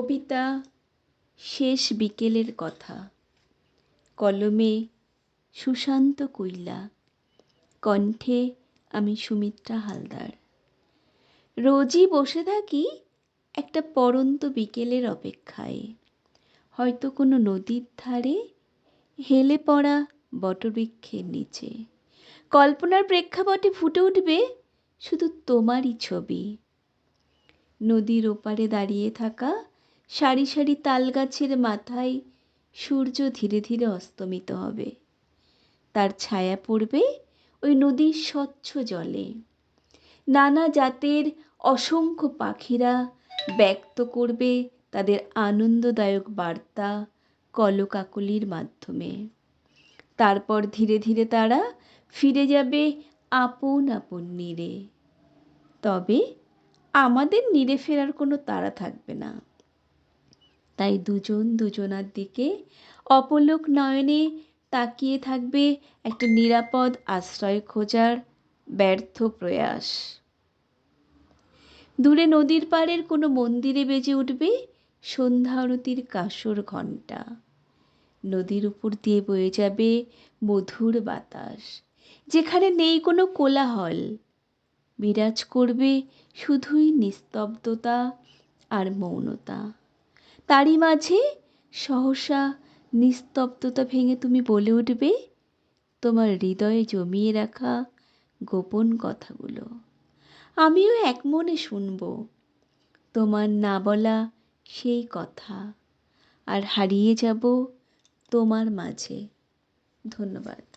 কবিতা শেষ বিকেলের কথা। কলমে সুশান্ত কুইল্লা কণ্ঠে আমি সুমিত্রা হালদার। রোজই বসে থাকি একটা পড়ন্ত বিকেলের অপেক্ষায়। হয়তো কোনো নদীর ধারে হেলে পড়া বটবৃক্ষের নিচে। কল্পনার প্রেক্ষাপটে ফুটে উঠবে শুধু তোমারই ছবি। নদীর ওপারে দাঁড়িয়ে থাকা সারি সারি তাল গাছের মাথায় সূর্য ধীরে ধীরে অস্তমিত হবে। তার ছায়া পড়বে ওই নদীর স্বচ্ছ জলে। নানা জাতের অসংখ্য পাখিরা ব্যক্ত করবে তাদের আনন্দদায়ক বার্তা কলকাকলির মাধ্যমে। তারপর ধীরে ধীরে তারা ফিরে যাবে আপন আপন নীরে। তবে আমাদের নীরে ফেরার কোনো তাড়া থাকবে না। তাই দুজন দুজনার দিকে অপলোক নয়নে তাকিয়ে থাকবে একটা নিরাপদ আশ্রয় খোঁজার ব্যর্থ প্রয়াস। দূরে নদীর পাড়ের কোনো মন্দিরে বেজে উঠবে সন্ধ্যা আরতির কাসর ঘণ্টা। নদীর উপর দিয়ে বয়ে যাবে মধুর বাতাস। যেখানে নেই কোনো কোলাহল। বিরাজ করবে শুধুই নিস্তব্ধতা আর মৌনতা। তারই মাঝে সহসা নিস্তব্ধতা ভেঙে তুমি বলে উঠবে, তোমার হৃদয়ে জমিয়ে রাখা গোপন কথাগুলো। আমিও এক মনে শুনব, তোমার না বলা সেই কথা, আর হারিয়ে যাব তোমার মাঝে। ধন্যবাদ।